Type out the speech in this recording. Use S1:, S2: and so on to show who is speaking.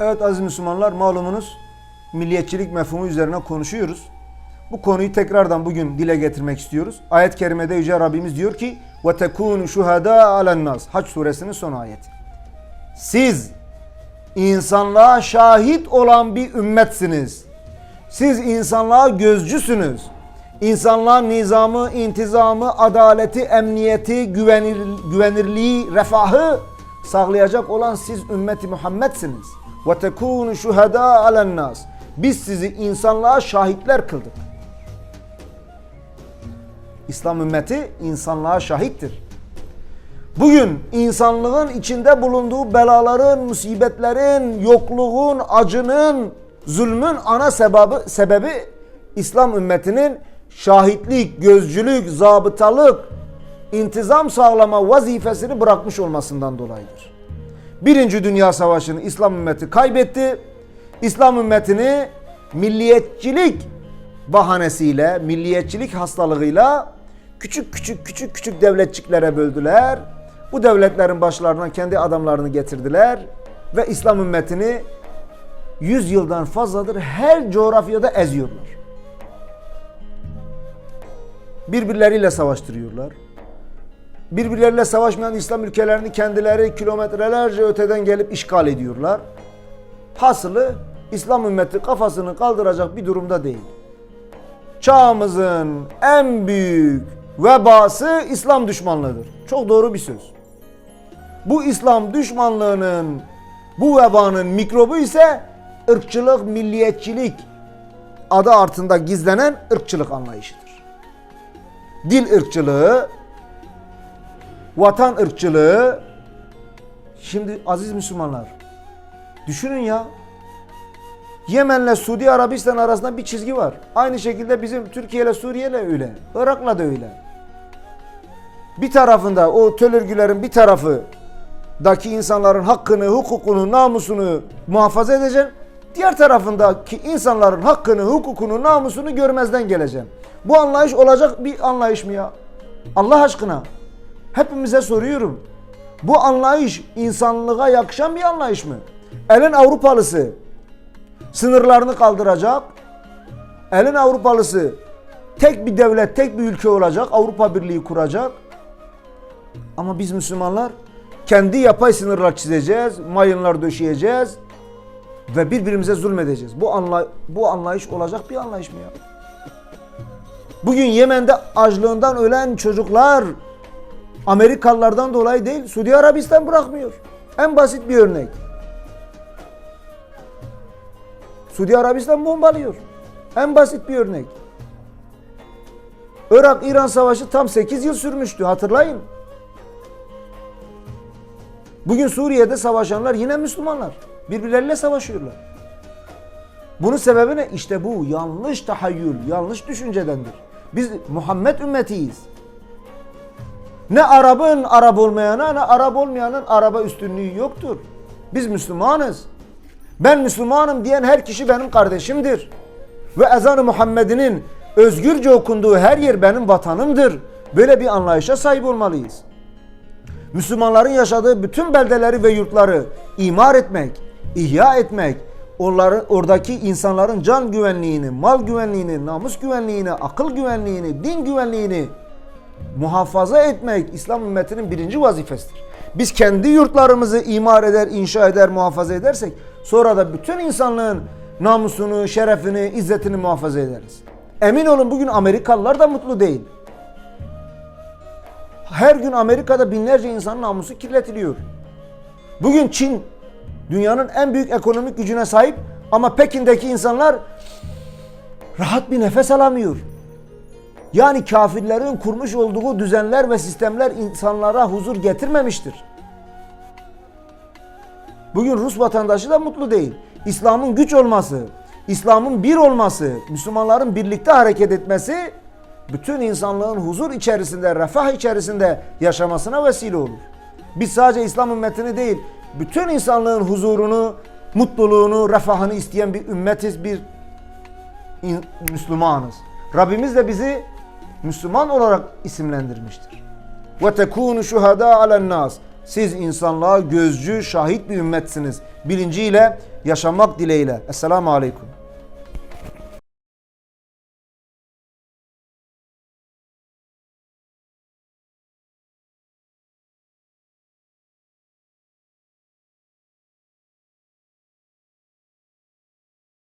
S1: Evet aziz Müslümanlar malumunuz milliyetçilik mefhumu üzerine konuşuyoruz. Bu konuyu tekrardan bugün dile getirmek istiyoruz. Ayet-i kerimede Yüce Rabbimiz diyor ki وَتَكُونُ شُهَدَاءَ عَلَى النَّاسِ Haç suresinin son ayeti. Siz insanlığa şahit olan bir ümmetsiniz. Siz insanlığa gözcüsünüz. İnsanlığa nizamı, intizamı, adaleti, emniyeti, güvenir, güvenirliği, refahı sağlayacak olan siz ümmeti Muhammed'siniz. Ve tekunu şuhada alen nas. Biz sizi insanlığa şahitler kıldık. İslam ümmeti insanlığa şahittir. Bugün insanlığın içinde bulunduğu belaların, musibetlerin, yokluğun, acının, zulmün ana sebebi, sebebi İslam ümmetinin şahitlik, gözcülük, zabıtalık, intizam sağlama vazifesini bırakmış olmasından dolayıdır. Birinci Dünya Savaşı'nı İslam ümmeti kaybetti. İslam ümmetini milliyetçilik bahanesiyle, milliyetçilik hastalığıyla küçük küçük küçük küçük devletçiklere böldüler. Bu devletlerin başlarına kendi adamlarını getirdiler ve İslam ümmetini 100 yıldan fazladır her coğrafyada eziyorlar. Birbirleriyle savaştırıyorlar. Birbirleriyle savaşmayan İslam ülkelerini kendileri kilometrelerce öteden gelip işgal ediyorlar. Hasılı İslam ümmeti kafasını kaldıracak bir durumda değil. Çağımızın en büyük vebası İslam düşmanlığıdır. Çok doğru bir söz. Bu İslam düşmanlığının, bu vebanın mikrobu ise ırkçılık, milliyetçilik adı altında gizlenen ırkçılık anlayışıdır. Dil ırkçılığı, vatan ırkçılığı. Şimdi aziz Müslümanlar, düşünün ya, Yemen'le Suudi Arabistan arasında bir çizgi var. Aynı şekilde bizim Türkiye ile Suriye ile öyle. Irak'la da öyle. Bir tarafında o tölürgülerin bir tarafı daki insanların hakkını, hukukunu, namusunu muhafaza edeceksin. Diğer tarafındaki insanların hakkını, hukukunu, namusunu görmezden geleceksin. Bu anlayış olacak bir anlayış mı ya? Allah aşkına. Hepimize soruyorum. Bu anlayış insanlığa yakışan bir anlayış mı? Elin Avrupalısı sınırlarını kaldıracak. Elin Avrupalısı tek bir devlet, tek bir ülke olacak. Avrupa Birliği kuracak. Ama biz Müslümanlar kendi yapay sınırlar çizeceğiz, mayınlar döşeyeceğiz ve birbirimize zulmedeceğiz. Bu anlay bu anlayış olacak bir anlayış mı ya? Bugün Yemen'de açlığından ölen çocuklar Amerikalılardan dolayı değil, Suudi Arabistan bırakmıyor. En basit bir örnek. Suudi Arabistan bombalıyor. En basit bir örnek. Irak-İran savaşı tam 8 yıl sürmüştü hatırlayın. Bugün Suriye'de savaşanlar yine Müslümanlar. Birbirleriyle savaşıyorlar. Bunun sebebi ne? İşte bu yanlış tahayyül, yanlış düşüncedendir. Biz Muhammed ümmetiyiz. Ne Arap'ın Arap olmayana ne Arap olmayanın araba üstünlüğü yoktur. Biz Müslümanız. Ben Müslümanım diyen her kişi benim kardeşimdir. Ve ezanı Muhammed'inin özgürce okunduğu her yer benim vatanımdır. Böyle bir anlayışa sahip olmalıyız. Müslümanların yaşadığı bütün beldeleri ve yurtları imar etmek, ihya etmek, onların oradaki insanların can güvenliğini, mal güvenliğini, namus güvenliğini, akıl güvenliğini, din güvenliğini muhafaza etmek İslam ümmetinin birinci vazifesidir. Biz kendi yurtlarımızı imar eder, inşa eder, muhafaza edersek sonra da bütün insanlığın namusunu, şerefini, izzetini muhafaza ederiz. Emin olun bugün Amerikalılar da mutlu değil. Her gün Amerika'da binlerce insanın namusu kirletiliyor. Bugün Çin dünyanın en büyük ekonomik gücüne sahip ama Pekin'deki insanlar rahat bir nefes alamıyor. Yani kafirlerin kurmuş olduğu düzenler ve sistemler insanlara huzur getirmemiştir. Bugün Rus vatandaşı da mutlu değil. İslam'ın güç olması, İslam'ın bir olması, Müslümanların birlikte hareket etmesi bütün insanlığın huzur içerisinde, refah içerisinde yaşamasına vesile olur. Biz sadece İslam ümmetini değil, bütün insanlığın huzurunu, mutluluğunu, refahını isteyen bir ümmetiz, bir Müslümanız. Rabbimiz de bizi Müslüman olarak isimlendirmiştir. Ve tekunu şuhada alen nas. Siz insanlığa gözcü, şahit bir ümmetsiniz. Bilinciyle yaşamak dileğiyle. Esselamu Aleyküm.